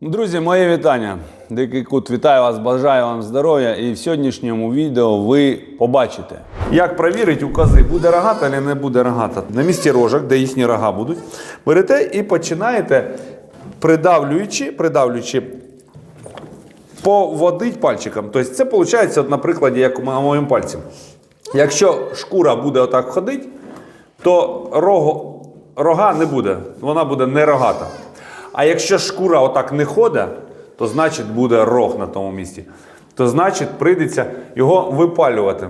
Друзі, моє вітання. Дикий кут вітаю вас, бажаю вам здоров'я. І в сьогоднішньому відео ви побачите, як перевірити у кози, буде рогата чи не буде рогата. На місці рожок, де їхні рога будуть, берете і починаєте, придавлюючи, придавлюючи, поводить пальчиком. Тобто це виходить, на прикладі, як на моєму пальці. Якщо шкура буде отак ходити, то рого, рога не буде, вона буде не рогата. А якщо шкура отак не ходить, то значить буде рог на тому місці. То значить прийдеться його випалювати.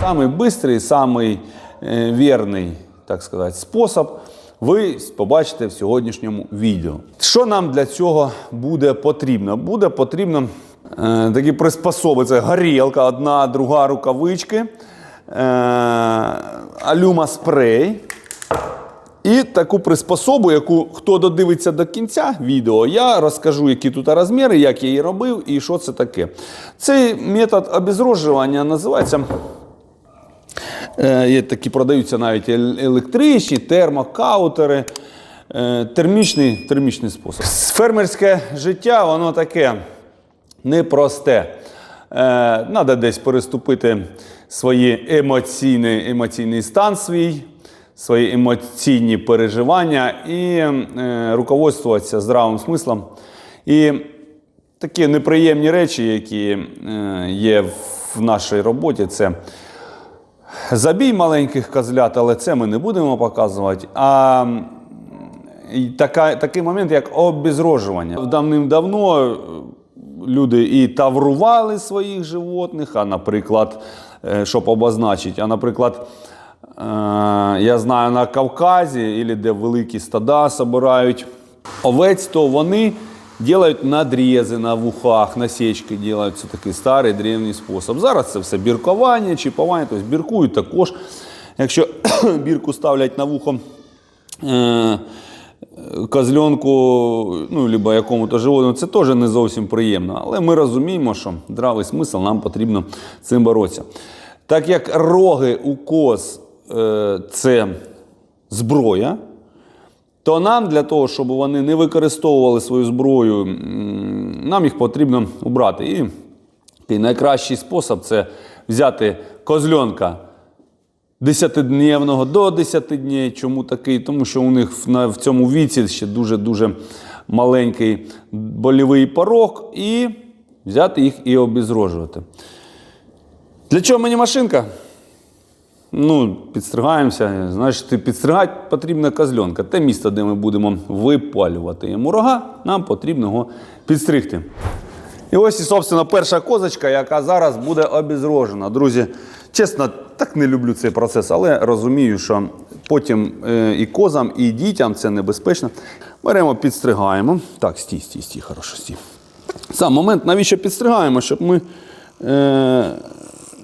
Самий швидкий, самий е, вірний, так сказати, спосіб ви побачите в сьогоднішньому відео. Що нам для цього буде потрібно? Буде потрібно е, такі приспособи: це горілка, одна, друга рукавички, е, алюма спрей. І таку приспособу, яку хто додивиться до кінця відео, я розкажу, які тут розміри, як я її робив і що це таке. Цей метод обезрожування називається. е, Є такі продаються навіть ел- електричні, термокаутери, е, термічний, термічний спосіб. Фермерське життя, воно таке непросте. Треба десь переступити свої емоційний, емоційний стан свій, свої емоційні переживання і е, руководствуватися здравим смислом. І такі неприємні речі, які е, є в нашій роботі, це забій маленьких козлят, але це ми не будемо показувати. А така, такий момент, як обезрожування. Давним-давно е, люди і таврували своїх животних, а наприклад, щоб обозначити, а наприклад, я знаю на Кавказі, або де великі стада збирають овець, то вони роблять надрізи на вухах, насічки роблять. Це такий старий древній спосіб. Зараз це все біркування, чіпування, тобто біркують також. Якщо бірку ставлять на вухо е, козльонку, ну, либо якому-то животному, це теж не зовсім приємно. Але ми розуміємо, що здравий смисл нам потрібно цим боротися. Так як роги у коз е, це зброя, то нам для того, щоб вони не використовували свою зброю, нам їх потрібно убрати. І такий найкращий спосіб це взяти козльонка 10-дневного до 10 днів. Чому такий? Тому що у них в- цьому віці ще дуже-дуже маленький больовий порог, і взяти їх і обезрожувати. Для чого мені машинка? Ну, підстригаємося. Значить, підстригати потрібна козльонка. Те місце, де ми будемо випалювати йому рога, нам потрібно його підстригти. І ось, і, собственно, перша козочка, яка зараз буде обезрожена. Друзі, чесно, так не люблю цей процес, але розумію, що потім е, і козам, і дітям це небезпечно. Беремо, підстригаємо. Так, стій, стій, стій, хорошо, стій. Сам момент, навіщо підстригаємо, щоб ми. Е,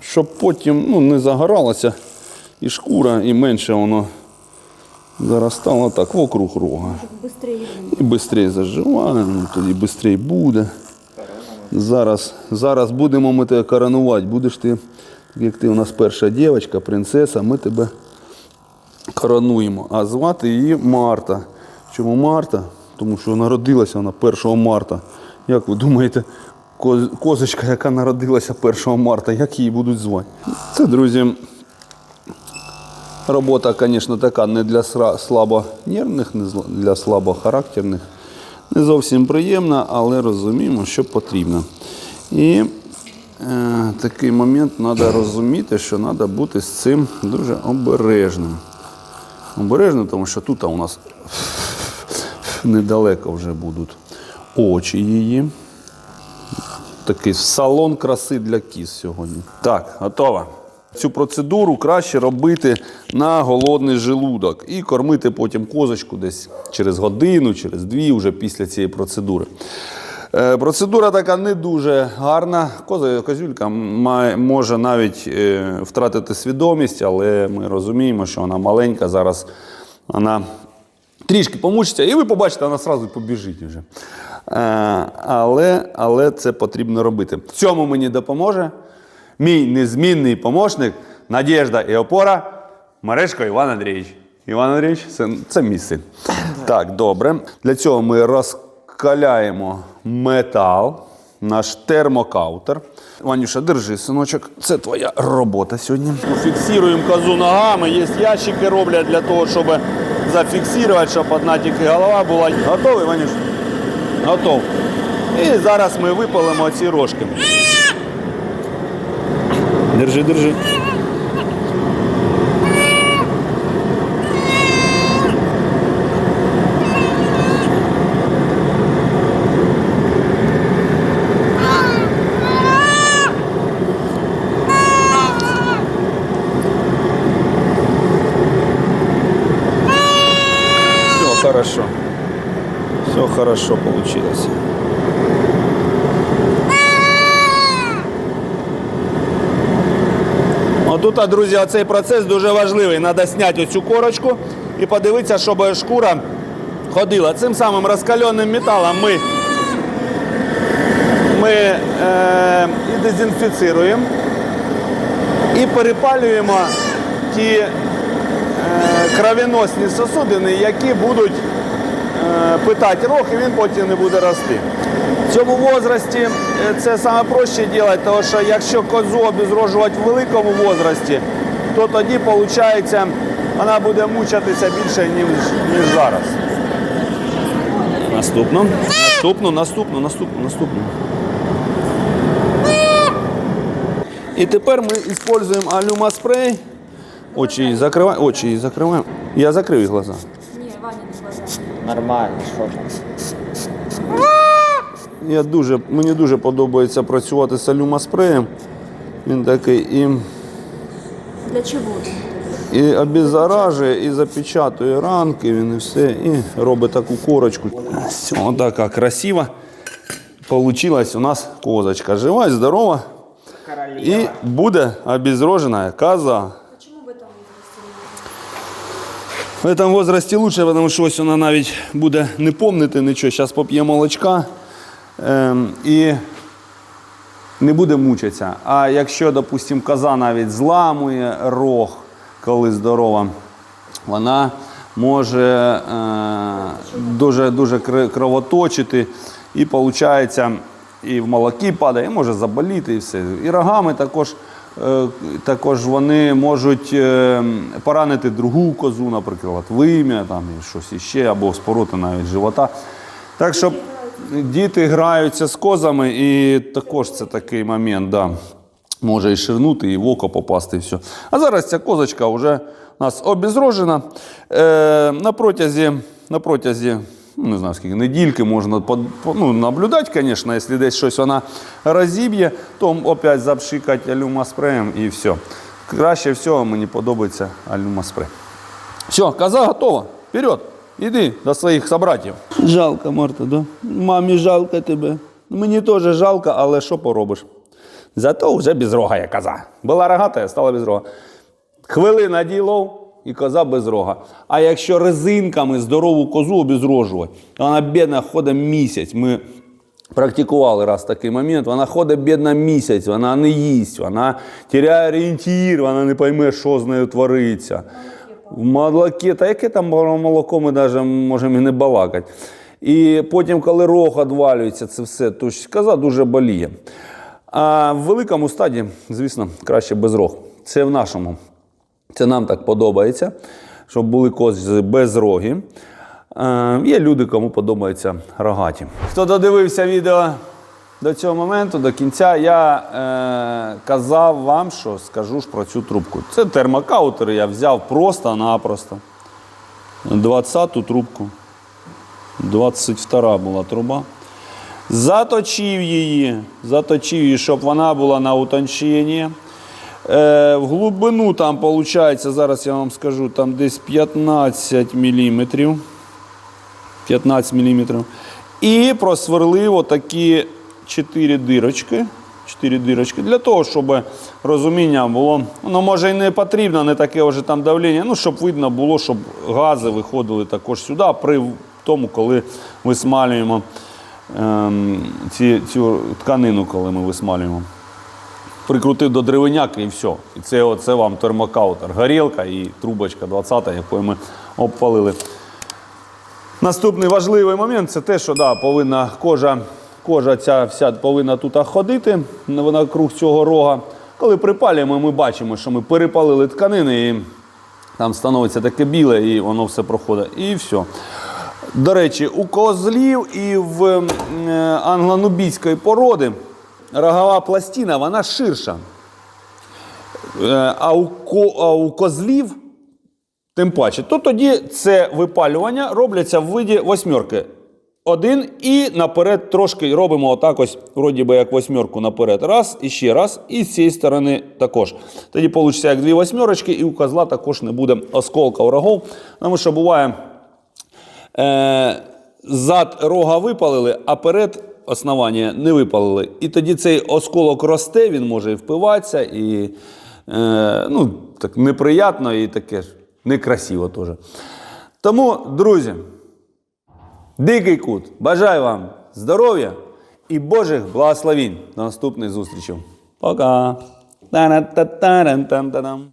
щоб потім ну, не загоралася і шкура, і менше воно заростало так вокруг рога. І швидше заживаємо, тоді швидше буде. Зараз, зараз будемо ми тебе коронувати. Будеш ти, як ти у нас перша дівчинка, принцеса, ми тебе коронуємо. А звати її Марта. Чому Марта? Тому що народилася вона 1 марта. Як ви думаєте, козочка, яка народилася 1 марта, як її будуть звати? Це, друзі, робота, звісно, така не для слабонервних, не для слабохарактерних. Не зовсім приємна, але розуміємо, що потрібно. І е, такий момент треба розуміти, що треба бути з цим дуже обережним. Обережно, тому що тут у нас недалеко вже будуть очі її. Такий салон краси для кіз сьогодні. Так, готова. Цю процедуру краще робити на голодний желудок і кормити потім козочку десь через годину, через дві, вже після цієї процедури. Е, Процедура така не дуже гарна. Коза, козюлька має, може навіть е, втратити свідомість, але ми розуміємо, що вона маленька, зараз вона трішки помучиться, і ви побачите, вона одразу побіжить вже. Е, але, але це потрібно робити. В цьому мені допоможе мій незмінний помощник, надіжда і опора Мережко Іван Андрійович. Іван Андрійович, це, це мій син. Так, добре. Для цього ми розкаляємо метал, наш термокаутер. Ванюша, держи, синочок, це твоя робота сьогодні. Фіксуємо козу ногами. Є ящики роблять для того, щоб зафіксувати, щоб одна тільки голова була. Готовий, Ванюш? Готов. І зараз ми випалимо ці рожки. Держи, держи. Все хорошо. Все хорошо получилось. Отут, друзі, цей процес дуже важливий. Треба зняти оцю корочку і подивитися, щоб шкура ходила. Цим самим розкаленим металом ми, ми е, і дезінфіцируємо, і перепалюємо ті е, кровіносні сосудини, які будуть е, питати рог, і він потім не буде рости. В цьому возрасті е, це саме проще робити, тому що якщо козу обезрожувати в великому возрасті, то тоді виходить, вона буде мучатися більше, ніж, ніж зараз. Наступну, наступну, наступну, наступну, наступну. І тепер ми використовуємо алюмаспрей. Очі її закриваємо. Очі її закриваємо. Я закрив їх глаза. Ні, Ваня не глаза. Нормально, що там? Я дуже, мені дуже подобається працювати з алюмаспреєм. Він такий і, Для чого? і обеззаражує, і запечатує ранки, він і все, і робить таку корочку. Все, така красива. Получилась у нас козочка. Жива і здорова. І буде обезрожена коза. Чому ви там В этом возрасте лучше, тому що ось вона навіть буде не помнити нічого. Зараз поп'є молочка і не буде мучитися. А якщо, допустимо, коза навіть зламує рог, коли здорова, вона може е, дуже, дуже кровоточити і виходить, і в молокі падає, і може заболіти, і все. І рогами також, е, також вони можуть е, поранити другу козу, наприклад, вим'я там, і щось іще, або спороти навіть живота. Так що діти граються з козами, і також це такий момент, да. може і ширнути, і в око попасти, і все. А зараз ця козочка вже у нас обезрожена. Е, на протязі, на протязі ну, не знаю, скільки недільки можна под- ну, наблюдати, звісно, якщо десь щось вона розіб'є, то опять запшикати алюмаспреєм і все. Краще всього мені подобається алюмаспрей. Все, коза готова. Вперед. Іди до своїх собратів. Жалко, Марта, да? Мамі жалко тебе. Мені теж жалко, але що поробиш? Зато вже без рога безрогая коза. Була рогата, стала безрога. Хвилина ділов і коза без рога. А якщо резинками здорову козу обезрожувати, вона бідна ходить місяць. Ми практикували раз такий момент. Вона ходить бідна місяць, вона не їсть, вона теряє орієнтір, вона не пойме, що з нею твориться. В молоке, та яке там молоко, ми навіть можемо і не балакати. І потім, коли рог відвалюється, це все, то ж коза дуже боліє. А в великому стаді, звісно, краще без рог. Це в нашому. Це нам так подобається, щоб були кози без роги. Е, є люди, кому подобаються рогаті. Хто додивився відео до цього моменту, до кінця, я е, казав вам, що скажу ж про цю трубку. Це термокаутер, я взяв просто-напросто. 20-ту трубку. 22 була труба. Заточив її, заточив її, щоб вона була на утончення. Е, в глибину там виходить, зараз я вам скажу, там десь 15 мм. 15 мм. І просверлив отакі 4 дирочки. 4 дирочки для того, щоб розуміння було. Ну, може, і не потрібно, не таке вже там давлення, ну, щоб видно було, щоб гази виходили також сюди, при тому, коли висмалюємо ем, ці, цю тканину, коли ми висмалюємо прикрутив до деревиняки і все. І це, оце вам термокаутер. Горілка і трубочка 20, якою ми обпалили. Наступний важливий момент це те, що да, повинна кожа, кожа ця вся повинна тут ходити вона круг цього рога. Коли припалюємо, ми бачимо, що ми перепалили тканини і там становиться таке біле, і воно все проходить. І все. До речі, у козлів і в е, англонубійської породи рогова пластина вона ширша. Е, А у, ко, а у козлів тим паче. То тоді це випалювання робляться в виді восьмерки. Один і наперед трошки робимо отак ось, вроді би як восьмерку наперед. Раз, і ще раз, і з цієї сторони також. Тоді вийде як дві восьмерочки, і у козла також не буде осколка у рогов. Тому що буває, е, зад рога випалили, а перед основання не випалили. І тоді цей осколок росте, він може і впиватися, і е, ну, так неприятно, і таке ж некрасиво теж. Тому, друзі, дикий кут, бажаю вам здоров'я і Божих благословінь. До наступних зустрічей. Пока.